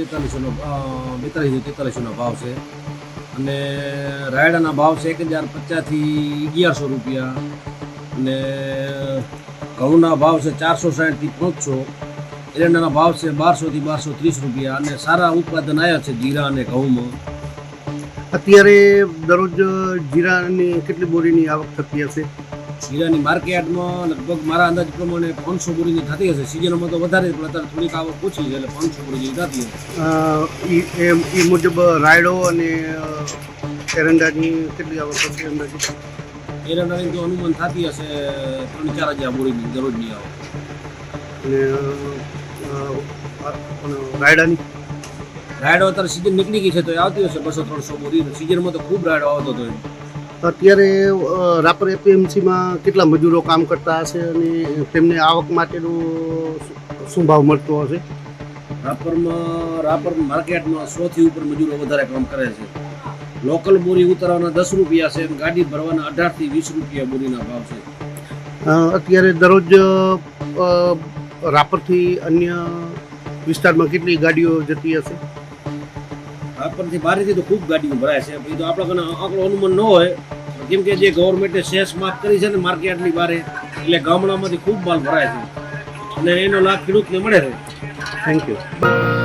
તેતાલીસોનો બેતાલીસો તેતાલીસોનો ભાવ છે. અને રાયડાના ભાવ છે એક હજાર પચાસથી અગિયારસો રૂપિયા. અને ઘઉંના ભાવ છે ચારસો સાઠથી પાંચસો. એરંડાના ભાવ છે બારસોથી બારસો ત્રીસ રૂપિયા. અને સારા ઉત્પાદન આવ્યા છે જીરા અને ઘઉંમાં. અત્યારે દરરોજ જીરાની કેટલી બોરીની આવક થતી હશે? જીરાની માર્કેટમાં લગભગ મારા અંદાજ પ્રમાણે પાંચસો બોરીની થતી હશે. સિઝનમાં તો વધારે પણ અત્યારે થોડીક આવક ઓછી છે એટલે પાંચસો બોરી થતી હશે. એ મુજબ રાયડો અને એરંડાની કેટલી આવક હશે અંદાજે એરંડાની તો અનુમાન થતી હશે ત્રણ ચાર હજાર બોરીની દરરોજની આવક. અને રાયડાની? રાયડો અત્યારે સિઝન નીકળી ગઈ છે તો આવતી હશે બસો ત્રણસો બોરી સિઝનમાં તો ખૂબ રાયડો આવતો હતો એમ. અત્યારે રાપર એપીએમસીમાં કેટલા મજૂરો કામ કરતા હશે અને તેમને આવક માટેનો શું- ભાવ મળતો હશે? રાપરમાં રાપર માર્કેટમાં સોથી ઉપર મજૂરો વધારે કામ કરે છે. લોકલ બોરી ઉતારવાના દસ રૂપિયા છે અને ગાડી ભરવાના અઢારથી વીસ રૂપિયા બોરીના ભાવ છે. અત્યારે દરરોજ રાપરથી અન્ય વિસ્તારમાં કેટલી ગાડીઓ જતી હશે? રાપરથી બારેથી તો ખૂબ ગાડીઓ ભરાય છે. એ તો આપણા કને આંકડો અનુમાન ન હોય, કેમ કે જે ગવર્મેન્ટે શેષ માફ કરી છે ને માર્કેટની બારે એટલે ગામડામાંથી ખૂબ માલ ભરાય છે. અને એનો લાભ ખેડૂતને મળે છે. Thank you